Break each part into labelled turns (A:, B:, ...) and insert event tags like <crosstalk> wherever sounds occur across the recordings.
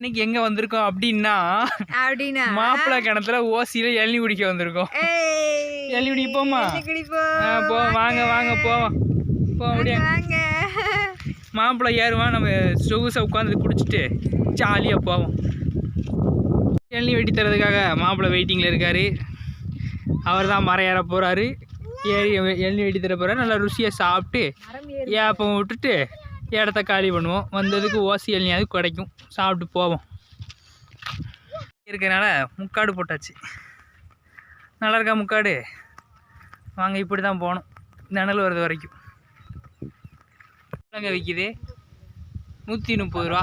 A: இன்னைக்கு எங்க வந்திருக்கோம் அப்படின்னா
B: அப்படின்னா?
A: மாப்பிள்ளை கிணத்துல ஓசியில இளநீ குடிக்க வந்திருக்கோம். இளநீ குடிக்க போமா? போ வாங்க. வாங்க போவோம் போ. அப்படியே.
B: வாங்க.
A: மாப்பிள்ளை ஏறுவான் நம்ம சொகுசை உட்காந்து குடிச்சிட்டு ஜாலியாக போவோம். இளநீ வெட்டி தரதுக்காக மாப்பிள்ளை வெயிட்டிங்கில் இருக்காரு. அவர் தான் மரம் ஏற போகிறாரு ஏறி இளநீ வெட்டி தர போகிறாரு நல்லா ருசியாக சாப்பிட்டு ஏப்பம் விட்டுட்டு இடத்த காலி பண்ணுவோம். வந்ததுக்கு ஓசி இளநியாவது கிடைக்கும். சாப்பிட்டு போவோம். இருக்கிறனால முக்காடு போட்டாச்சு. நல்லா இருக்கா முக்காடு? வாங்க இப்படி தான் போகணும் நிழல் வர்றது வரைக்கும். எங்கே விற்கிது நூற்றி முப்பது ரூபா.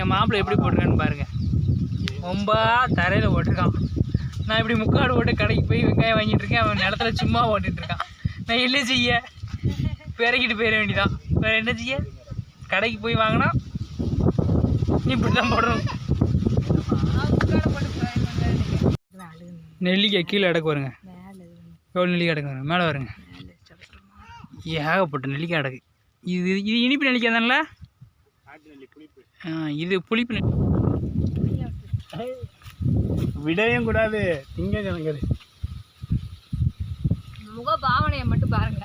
A: என் மாப்பிள்ளை எப்படி போட்டிருக்கான்னு பாருங்கள் ரொம்ப தரையில் போட்டிருக்கான். நான் இப்படி முக்காடு போட்டு கடைக்கு போய் வெங்காயம் வாங்கிட்டு இருக்கேன். அவன் நிலத்துல சும்மா ஓட்டிட்டு இருக்கான். நான் என்ன செய்ய? பிறக்கிட்டு போயிட வேண்டியதான் வேறு என்ன செய்ய? கடைக்கு போய் வாங்கினா இப்படி தான் போடணும் நெல்லிக்காய் கீழே அடக்கு வருங்க எவ்வளோ நெல்லிக்காய் அடக்கு வருங்க மேலே வருங்க ஏகப்பட்ட நெல்லிக்காய் அடக்கு. இது இது இனிப்பு நெல்லிக்காய் தானே இது புளிப்பு
C: விடையும் கூடாது. திங்க கணக்குது.
B: முக பாவனையை மட்டும் பாருங்க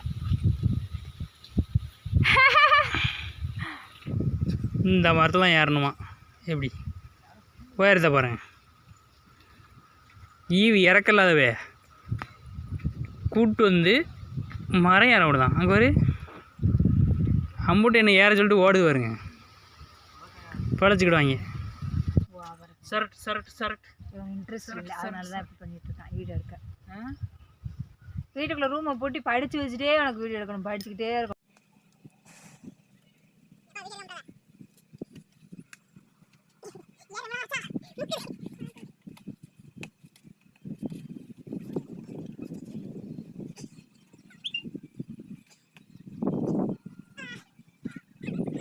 B: <laughs>
A: இந்த மரத்தில் தான் ஏறணுமா? எப்படி? உயரத்தை பாருங்க ஈவு இறக்கல்லாதவே கூட்டு வந்து மரம் ஏற விடுதான். அங்கே ஒரு அம்புட்டு என்ன ஏற சொல்லிட்டு ஓடுது பாருங்க. பழச்சிக்கிடுவாங்க. சரட் சரட் சரட்.
B: இன்ட்ரெஸ்ட் இல்லை. அதனால தான் இப்படி பண்ணிட்டு இருக்கான். எடுக்க. வீட்டுக்குள்ள ரூமை போட்டு படிச்சு வச்சுட்டே எனக்கு வீடியோ எடுக்கணும். படிச்சுக்கிட்டே இருக்கணும்
A: யாரு முன்ன- போதும் முடியலை
B: வெளியில இருக்காங்க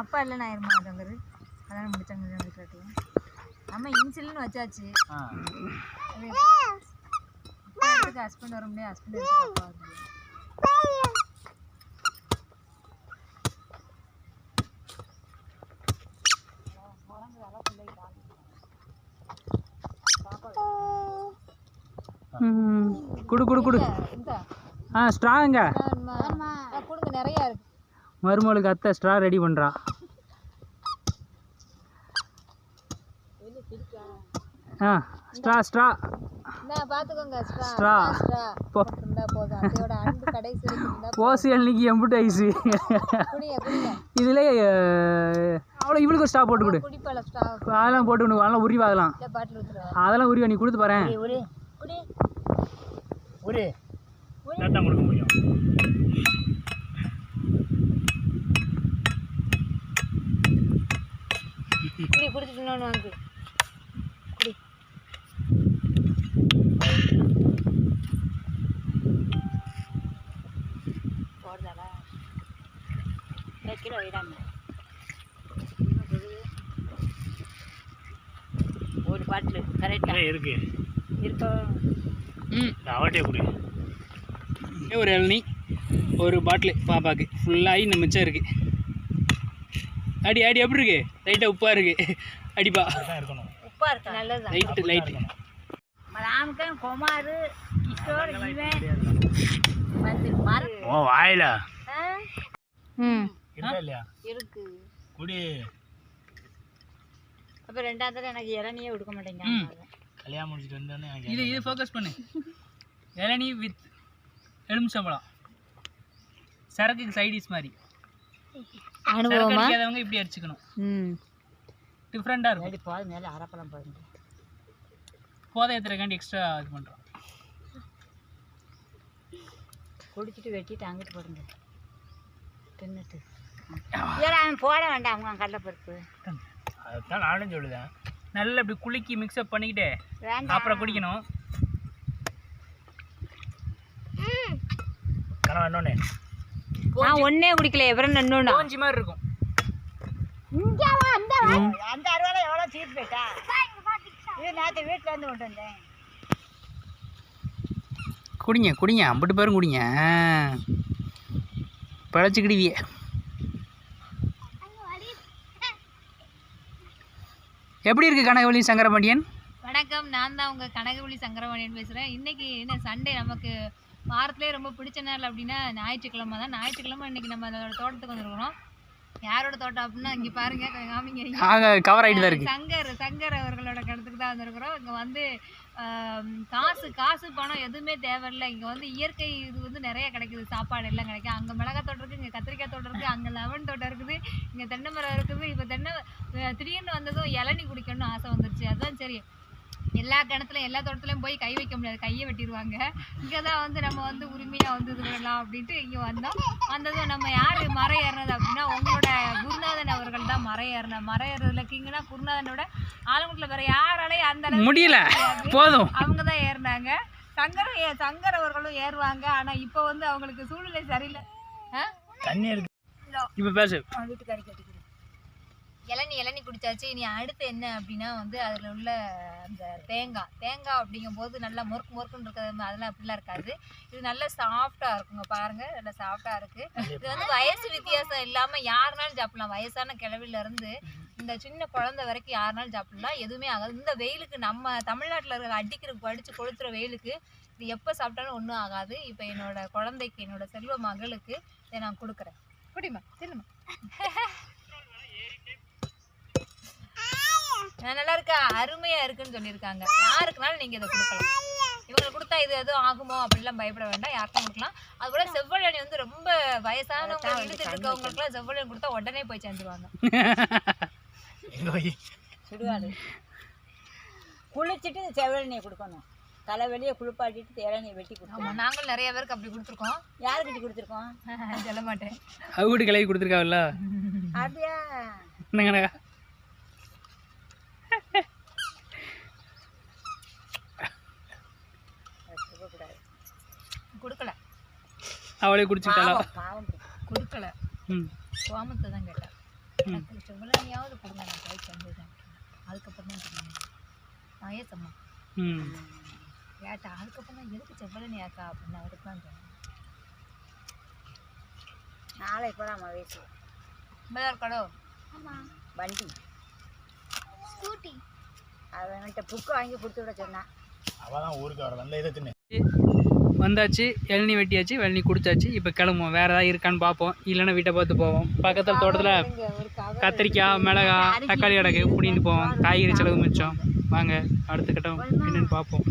B: அப்பா இல்லை நான் இருமா தங்கரு அதான் முடிச்சாங்க முடிக்காட்டியும் அம்மா இன்சுலின் வச்சாச்சு. ஹஸ்பண்ட் வர முடியாது. ஹஸ்பண்ட் அப்பா வர முடியாது.
A: குடு குடு குடு. ஆ ஸ்ட்ராங்க
B: கொடுங்க நிறையா இருக்கு.
A: மருமகளுக்கு அத்தை ஸ்ட்ரா ரெடி பண்ணுறா ஆ straw straw
B: straw
A: Straw.
B: Straw
A: போ.
B: இருந்தா போதும். அத்தையோட அன்பு கடைசி வரைக்கும் இருந்தா
A: ஓசி அன்னைக்கு எம்புட்டு ஐஸு. இதில் அவ்வளோ இவளுக்கு ஸ்ட்ரா போட்டு கொடு. அதெல்லாம் போட்டு கொடு அதெல்லாம் உரிவா அதெல்லாம்.
B: இல்லை பாட்டில் ஊற்றுருவா
A: அதெல்லாம் உரிவா நீ கொடுத்து பாரு
C: ஒரு
B: குடி
C: ஒரு தான் கொடுக்க முடியும்
B: குடி குடிச்சிட்டு இன்னொன்று வாங்கு. குடி. போடுதாடா. கிலோ ஒரு பாட்டில் கரெக்டாக
C: இருக்கு.
B: இருக்கோ?
A: ம்.
C: அவட்டே கொடு.
A: ஒரு இளநீ ஒரு பாட்டிலு பாப்பாக்கு. ஃபுல்லாகி இந்த மிச்சம் இருக்குது அடி அடி எப்படி இருக்கு? லைட்டாக உப்பாக இருக்கு. அடிப்பா.
B: உப்பா இருக்கு நல்லது
A: லைட்டு லைட்டு
B: ராமகன் குமார் கிஷோர் இவன். வந்து
C: ஓ வாயில.
B: ம்.
C: இருக்கா இல்லையா?
B: இருக்கு.
C: குடி.
B: அப்போ ரெண்டாவது தடவை எனக்கு இளநியே கொடுக்க மாட்டேங்க.
C: கல்யாணம் முடிச்சிட்டு வந்தோடனே எனக்கு
A: இது இது ஃபோக்கஸ் பண்ணு. இளநீ வித் எலுமிச்சம்பழம். சரக்குக்கு சைடிஸ் மாதிரி. அடிக்காதவங்க இப்படி அடிச்சுக்கணும்.
B: ம்.
A: டிஃப்ரெண்ட்டாக இருக்கும்.
B: ரெடி போது மேலே அரைப்பழம் போடுங்க
A: போதை ஏற்றுறக்காண்டி எக்ஸ்ட்ரா இது பண்ணுறோம்
B: குடிச்சிட்டு வெட்டிட்டு அங்கிட்டு போடுங்க. தின்னுட்டு. அவன் போட வேண்டாம் அவங்க கடலைப்பருப்பு
C: அதுதான் நானும் சொல்லுதேன்.
A: நல்லா இப்படி குலுக்கி மிக்ஸ்அப் பண்ணிக்கிட்டு அப்புறம் குடிக்கணும்.
C: கனவு என்னொன்னே
B: நான் ஒன்னே குடிக்கல எவரும்
A: கோஞ்சி மாதிரி இருக்கும்.
B: இங்க வா அந்த அந்த அறுவாலை எவ்வளோ சீட் போயிட்டா? இது நேற்று வீட்டில் இருந்து கொண்டு வந்தேன்.
A: குடிங்க குடிங்க. ஐம்பது பேரும் குடிங்க. பழச்சிக்கிடுவிய. எப்படி இருக்கு கனகவழி சங்கரபாண்டியன்?
B: வணக்கம். நான் தான் உங்கள் கனகவழி சங்கரவாணியன் பேசுகிறேன் இன்னைக்கு என்ன சண்டே? நமக்கு வாரத்திலே ரொம்ப பிடிச்ச நாள் அப்படின்னா ஞாயிற்றுக்கிழமை தான். ஞாயிற்றுக்கிழமை இன்னைக்கு நம்ம அதோட தோட்டத்துக்கு வந்துருக்கிறோம். யாரோட தோட்டம் அப்படின்னா இங்கே பாருங்க காமிங்க.
A: ஆக கவர் ஆகிட்டு தான் இருக்கு.
B: சங்கர் சங்கர் அவர்களோட கடத்துக்கு தான் வந்திருக்கிறோம். இங்கே வந்து காசு காசு பணம் எதுவுமே தேவையில்லை. இங்கே வந்து இயற்கை இது வந்து நிறைய கிடைக்குது. சாப்பாடு எல்லாம் கிடைக்கும். அங்கே மிளகாய் தோட்டம் இருக்குது இங்கே கத்திரிக்காய் தோட்டம் இருக்குது அங்கே லெமன் தோட்டம் இருக்குது இங்கே தென்னை மரம் இருக்குது. இப்போ தென்னை திடீர்னு வந்ததும் இளநீ குடிக்கணும்னு ஆசை வந்துருச்சு. அதுதான் சரி. எல்லா கிணத்துலையும் எல்லா தோட்டத்துலையும் போய் கை வைக்க முடியாது. கையை வெட்டிடுவாங்க. இங்கே தான் வந்து நம்ம வந்து உரிமையாக வந்து இது பண்ணலாம் அப்படின்ட்டு இங்கே வந்தோம். வந்ததும் நம்ம யார் மரம் ஏறினது அப்படின்னா உங்களோட குருநாதன் அவர்கள் தான் மரம் ஏறின. மரம் ஏறுறதுல கிங்கன்னா குருநாதனோட ஆலங்குட்டில் வேற யாராலையும் அந்த
A: முடியல. போதும்.
B: அவங்க தான் ஏறினாங்க சங்கர் சங்கர் அவர்களும் ஏறுவாங்க. ஆனா இப்போ வந்து அவங்களுக்கு சூழ்நிலை சரியில்லை. ஆ?
C: தண்ணி இருக்கு.
A: இப்போ பேசு.
B: கட்டிக்கிடு இளநீ இளநீ குடிச்சாச்சு. இனி அடுத்து என்ன அப்படின்னா வந்து அதில் உள்ள அந்த தேங்காய். தேங்காய் அப்படிங்கும்போது நல்லா முறுக்கு முறுக்குன்னு இருக்கிறது அதெல்லாம் அப்படிலாம் இருக்காது. இது நல்லா சாஃப்டாக இருக்குங்க. பாருங்க. நல்லா சாஃப்டாக இருக்கு. இது வந்து வயசு வித்தியாசம் இல்லாமல் யாருனாலும் சாப்பிடலாம். வயசான கிழவில இருந்து இந்த சின்ன குழந்தை வரைக்கும் யாருனாலும் சாப்பிடலாம். எதுவுமே ஆகாது. இந்த வெயிலுக்கு நம்ம தமிழ்நாட்டில் இருக்கிற அடிக்கிற படித்து கொளுத்துற வெயிலுக்கு இது எப்போ சாப்பிட்டாலும் ஒன்றும் ஆகாது. இப்போ என்னோட குழந்தைக்கு என்னோட செல்வ மகளுக்கு இதை நான் கொடுக்குறேன். குடிமா திரும்ப நல்லா இருக்கா அருமையா இருக்குன்னு சொல்லியிருக்காங்க. யாருக்குனாலும் நீங்க இதை கொடுக்கலாம். இவங்களுக்கு கொடுத்தா இது எதுவும் ஆகுமோ அப்படிலாம் பயப்பட வேண்டாம். யாருக்கும் கொடுக்கலாம். அது போல செவ்வழி வந்து ரொம்ப வயசானவங்க இழுத்துட்டு இருக்கவங்களுக்குலாம் செவ்வழி கொடுத்தா உடனே போய் சேர்ந்துருவாங்க.
D: குளிச்சுட்டு செவரணியை கொடுக்கணும். தலை வெளியே குளிப்பாட்டிட்டு இளநியை வெட்டி
B: ஆமா
D: கொடுக்கணும்
B: நாங்களும் நிறைய பேருக்கு அப்படி கொடுத்துருக்கோம்.
D: யாருக்கிட்ட கொடுத்துருக்கோம்? <laughs>
B: சொல்ல மாட்டேன்
A: அவுட்டு கிளவி கொடுத்துருக்காவில்ல?
D: அப்படியா?
A: அவளே குடிச்சுக்கிட்டாளா?
D: பாவம்
B: கொடுக்கல.
A: ம்.
B: கோமத்தை தான் கேட்டேன் எனக்கு செவ்வழனியாவது கொடுங்க நான் போய் சேர்ந்துட்டேன் அதுக்கப்புறம் தான் சொன்னேன்? வயசம்மா
A: ம்.
B: கேட்டா அதுக்கப்புறம் தான் எதுக்கு செவ்வழனி ஆக்கா அப்படின்னு அவருக்கு தான் சொன்னேன்
D: நாளை இப்போதான் வயசு
B: பஜார் கடோ
D: வண்டி. அவன்கிட்ட புக்கு வாங்கி கொடுத்து விட சொன்னான்.
C: அவள் தான் ஊருக்கு வர வந்த இதை தின்னு.
A: வந்தாச்சு இளநீ வெட்டியாச்சு இளநி குடிச்சாச்சு. இப்போ கிளம்புவோம். வேறு ஏதாவது இருக்கான்னு பார்ப்போம். இல்லைன்னா வீட்டை பார்த்து போவோம். பக்கத்தில் தோட்டத்தில் கத்திரிக்காய் மிளகாய் தக்காளி கிடக்கு. பிடிங்கிட்டு போவோம். காய்கறி செலவு மிச்சம். வாங்க அடுத்த கட்டம் என்னென்னு பார்ப்போம்.